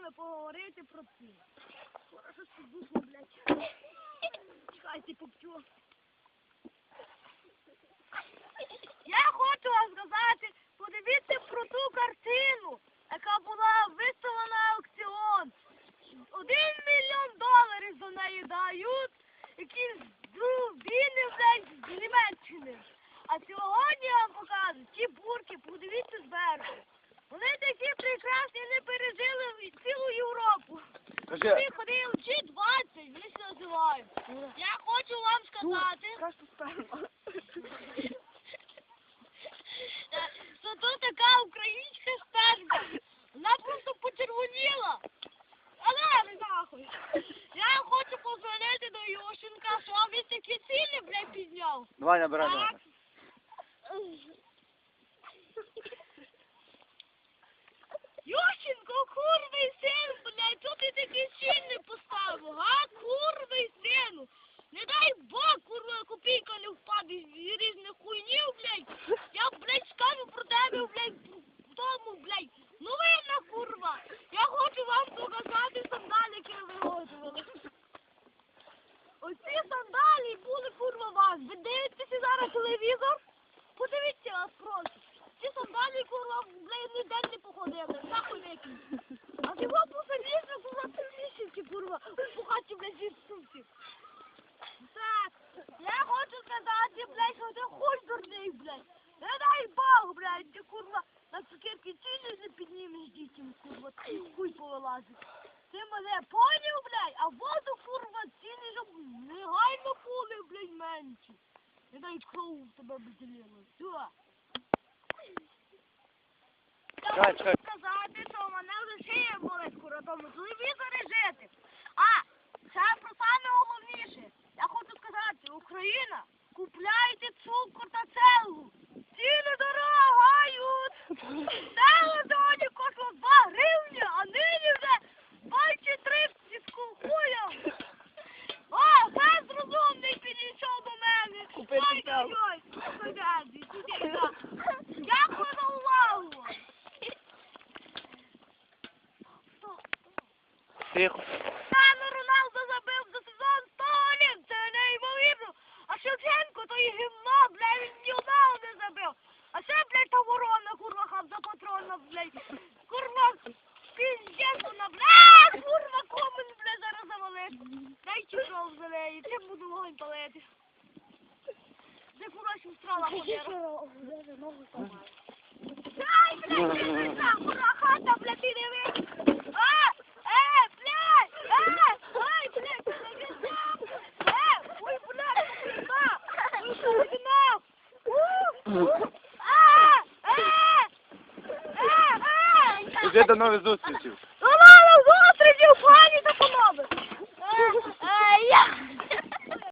вами поговорити про ці. Хорошо, що душно, блядь. Чекайте, попчу. Я хочу вам сказати, подивіться про ту картину, яка була виставлена на аукціон. Один мільйон доларів за неї дають, які зубіни, блядь, з Німеччини. А сьогодні я вам покажу ті бурки, подивіться зверху. Вони такі прекрасні, не пережили в- цілу Європу. Кажи, Вони ходили в G20, вони це називають. Я хочу вам сказати, сперма. е, що тут така українська сперма. Вона просто почервоніла. Але не нахуй. Я хочу позвонити до Йошенка, що він такі ціни, блядь, підняв. давай набирай. Так. давай. Ющенко, курвий син, блядь, що ти такий сильний поставив, га? Курвий сину. Не дай Бог, курва, копійка не впаде з різних хуйнів, блядь. Я, блядь, скажу про тебе, блядь, в тому, блядь. Ну винна, курва. Я хочу вам показати сандалі, які ви виготовили. Оці сандалі були, курва, вас. Ви дивитеся зараз телевізор? Подивіться, вас прошу. Ці сандалі, курва, блядь, ніде не походили. Нахуй викинь. А його посадіться, курва, три місяці, курва. У хаті, блядь. Так, я хочу сказати, блядь, що ти хуй дурний, блядь. Не дай Бог, блядь, ти, курва, на цукерки ціни не піднімеш дітям, курва, ти хуй повилазить. Ти мене поняв, блядь, а воду, курва, ціни щоб негайно були, блядь, менші. Не дай кров в тебе бутилила. Все. Я хочу сказати, що в мене вже шия болить, кура, тому телевізори жити. А, це про саме головніше. Я хочу сказати, Україна, купляйте цукор та цеглу. Ціни дорогають. Цегла сьогодні коштувала 2 гривні, а нині вже бачите 30 хуя. О, пес розумний підійшов до мене. Ой, цеглу. ой, ой, ой, сюди, так. Дякую за увагу. Тихо. І гімно, бля, він ні одного не забив. А ще, блядь, та ворона, курва, хабза патрона, блядь. Курва, піздець вона, бля, курва, комен, бля, зараз завалить. Дай чешов за неї, чим буду вогонь палити. Де курва ще встрала ходила. Ай, блядь, ти не знав, курва, хата, блядь, ти не вийшов. А, е, блядь, е, ай, блядь, ти не знав. Е, ой, блядь, пизда, ой, пизда. У, а, е, е, е. До нових зустрічей. Ну, ладно, зустрічі, пані, та